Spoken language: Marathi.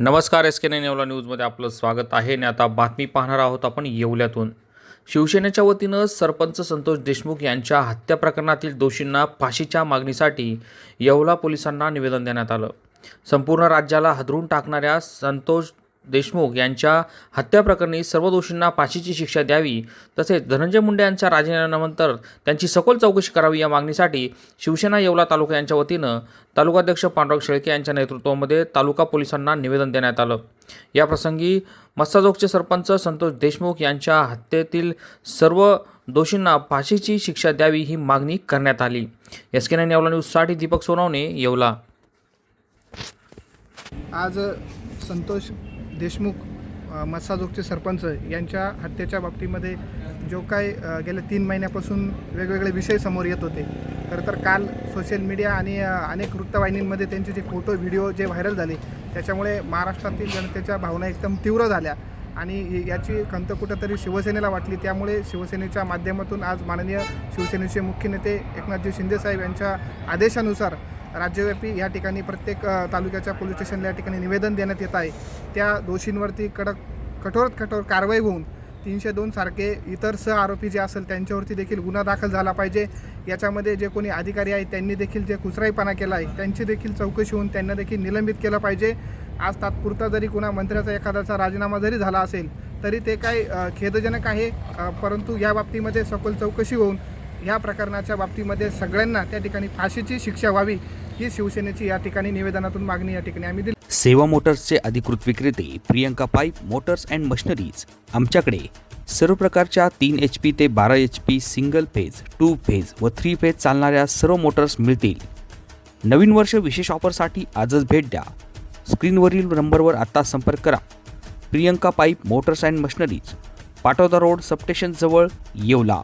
नमस्कार एस के नाईन येवला न्यूजमध्ये आपलं स्वागत आहे. आणि आता बातमी पाहणार आहोत आपण येवल्यातून. शिवसेनेच्या वतीनं सरपंच संतोष देशमुख यांच्या हत्या प्रकरणातील दोषींना फाशीच्या मागणीसाठी येवला पोलिसांना निवेदन देण्यात आलं. संपूर्ण राज्याला हदरून टाकणाऱ्या संतोष देशमुख यांच्या हत्या प्रकरणी सर्व दोषींना फाशीची शिक्षा द्यावी तसेच धनंजय मुंडे यांच्या राजीनाम्यानंतर त्यांची सखोल चौकशी करावी या मागणीसाठी शिवसेना येवला तालुका यांच्या वतीनं तालुकाध्यक्ष पांडुरंग शेळके यांच्या नेतृत्वामध्ये तालुका पोलिसांना निवेदन देण्यात आलं. याप्रसंगी मस्ताजोगचे सरपंच संतोष देशमुख यांच्या हत्येतील सर्व दोषींना फाशीची शिक्षा द्यावी ही मागणी करण्यात आली. एस के नाईन येवला न्यूजसाठी दीपक सोनवणे येवला. आज संतोष देशमुख मत्साजोगचे सरपंच यांच्या हत्येच्या बाबतीमध्ये जो काय गेल्या तीन महिन्यापासून वेगवेगळे विषय समोर येत होते. खरं तर काल सोशल मीडिया आणि अनेक वृत्तवाहिनींमध्ये त्यांचे जे फोटो व्हिडिओ जे व्हायरल झाले त्याच्यामुळे महाराष्ट्रातील जनतेच्या भावना एकदम तीव्र झाल्या आणि याची खंत कुठंतरी शिवसेनेला वाटली. त्यामुळे शिवसेनेच्या माध्यमातून आज माननीय शिवसेनेचे मुख्य नेते एकनाथजी शिंदेसाहेब यांच्या आदेशानुसार राज्यव्यापी या ठिकाणी प्रत्येक तालुक्याच्या पोलीस स्टेशनला या ठिकाणी निवेदन देण्यात येत आहे. त्या दोषींवरती कडक कठोरात कठोर कारवाई होऊन तीनशे दोन सारखे इतर सह आरोपी जे असेल त्यांच्यावरती देखील गुन्हा दाखल झाला पाहिजे. याच्यामध्ये जे कोणी अधिकारी आहेत त्यांनी देखील जे कुचराईपणा केला आहे त्यांची देखील चौकशी होऊन त्यांना देखील निलंबित केलं पाहिजे. आज तात्पुरता जरी कुणा मंत्र्याचा एखाद्याचा राजीनामा जरी झाला असेल तरी ते काय खेदजनक आहे. परंतु या बाबतीमध्ये सखोल चौकशी होऊन या प्रकरणाच्या बाबतीमध्ये सगळ्यांना त्या ठिकाणी फाशीची शिक्षा व्हावी ही शिवसेनेची या ठिकाणी निवेदनातून मागणी या ठिकाणी आम्ही दिली. सेवा मोटर्सचे अधिकृत विक्रेते Priyanka pipe motors and machineries आमच्याकडे सर्व प्रकारच्या तीन एच पी ते बारा H P single phase two phase व थ्री फेज चालणाऱ्या सर्व मोटर्स मिळतील. नवीन वर्ष विशेष ऑफरसाठी आजच भेट द्या. स्क्रीनवरील नंबरवर आत्ता संपर्क करा. Priyanka pipe motors and machineries Patoda road सबस्टेशनजवळ Yeola.